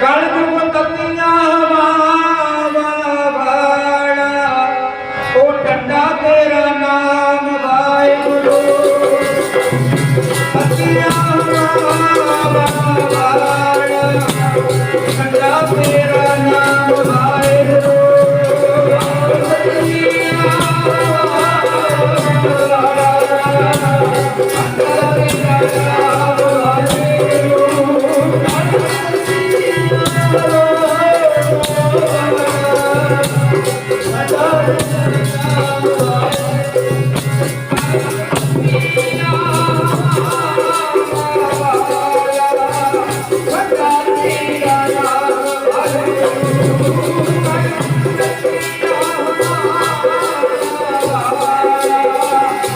ਕਲ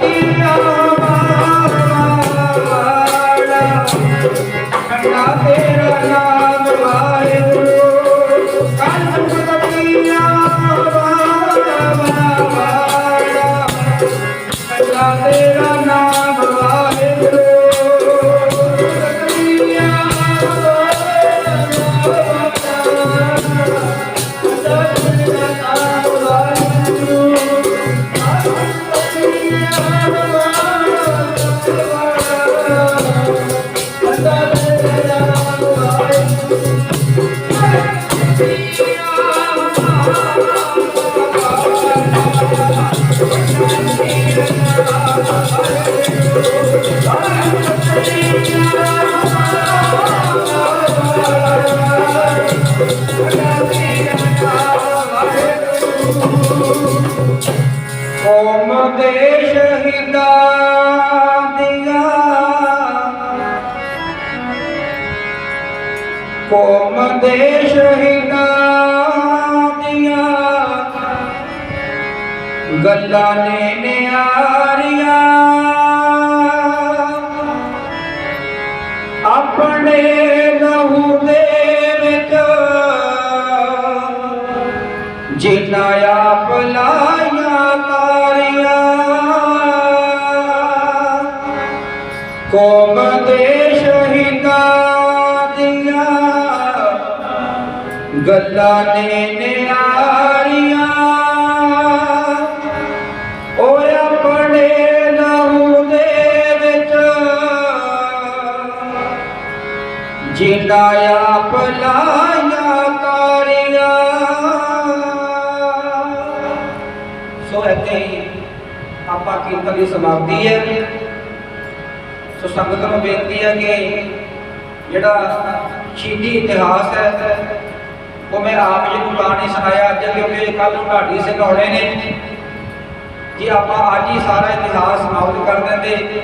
ਜੀ ਕੌਮ ਦੇ ਸ਼ਹੀਦਾਂ ਦੀਆਂ। ਕੌਮ ਦੇ ਸ਼ਹੀਦਾਂ ਦੀਆਂ। ਗੱਲਾਂ ਨੇ ਨਿਆਰੀਆਂ ਕੌਮ ਦੇ ਸ਼ਹੀਦਾਂ ਦੀਆਂ ਗੱਲਾਂ ਨੇ ਨਿਆਰੀਆਂ। ਓਏ ਆਪਣੇ ਲਹੂ ਦੇ ਵਿੱਚ ਜਿੰਦਾ ਆਪ ਲਾਈਆਂ ਤਾਰੀਆਂ। ਸੋ ਇੱਥੇ ਆਪਾਂ ਕੀਰਤਨ ਦੀ ਸਮਾਪਤੀ ਹੈ। ਸੋ ਸੰਗਤ ਨੂੰ ਬੇਨਤੀ ਹੈ ਕਿ ਜਿਹੜਾ ਸ਼ਹੀਦੀ ਇਤਿਹਾਸ ਹੈ, ਉਹ ਮੈਂ ਆਪ ਜੀ ਨੂੰ ਤਾਂ ਨਹੀਂ ਸੁਣਾਇਆ ਅੱਜ, ਕਿਉਂਕਿ ਕੱਲ ਨੂੰ ਢਾਡੀ ਸਿੰਘ ਆਉਣੇ ਨੇ। ਜੇ ਆਪਾਂ ਅੱਜ ਹੀ ਸਾਰਾ ਇਤਿਹਾਸ ਸਮਾਪਤ ਕਰ ਦਿੰਦੇ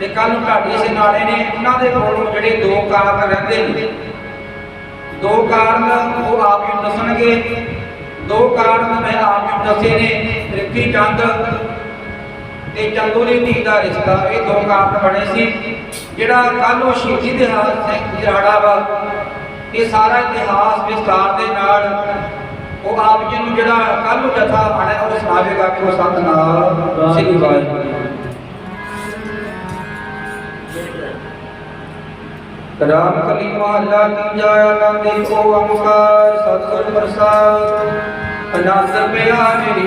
ਤੇ ਕੱਲ ਨੂੰ ਢਾਡੀ ਸਿੰਘ ਆਉਣੇ ਨੇ, ਉਹਨਾਂ ਦੇ ਕੋਲੋਂ ਜਿਹੜੇ ਦੋ ਕਾਰਨ ਰਹਿੰਦੇ ਨੇ। ਦੋ ਕਾਰਨ ਉਹ ਆਪ ਹੀ ਦੱਸਣਗੇ। ਦੋ ਕਾਰਨ ਮੈਂ ਆਪ ਹੀ ਦੱਸੇ ਨੇ, ਰਿੱਕੀ ਚੰਦ ਤੇ ਚੰਦੋਰੀ ਧੀ ਦਾ ਰਿਸ਼ਤਾ, ਇਹ ਦੋ ਕਾਰਨ ਬਣੇ ਸੀ, ਜਿਹੜਾ ਕੱਲ ਨੂੰ ਸ਼ਹੀਦੀ ਦਿਹਾੜਾ ਦਿਹਾੜਾ ਵਾ। ਇਹ ਸਾਰਾ ਇਤਿਹਾਸ ਵਿਸਤਾਰ ਦੇ ਨਾਲ ਉਹ ਆਪ ਜੀ ਨੂੰ ਜਿਹੜਾ ਕੱਲ ਨੂੰ ਜਥਾ ਆਣਾ ਉਹ ਸੁਣਾਵੇਗਾ ਕਿ ਉਹ ਸਤਨਾਮ ਸ੍ਰੀ ਵਾਹਿਗੁਰੂ ਰਾਮ ਕਲੀ ਮਹੱਲਾ ਤੀਜਾ ਆਨੰਦ ਏਕੋ ਓੰਕਾਰ ਸਤਿਗੁਰ ਪ੍ਰਸਾਦ ਆਨੰਦ ਪਿਆ ਮੇਰੀ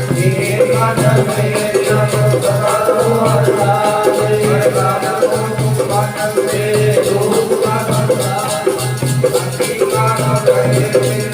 I'm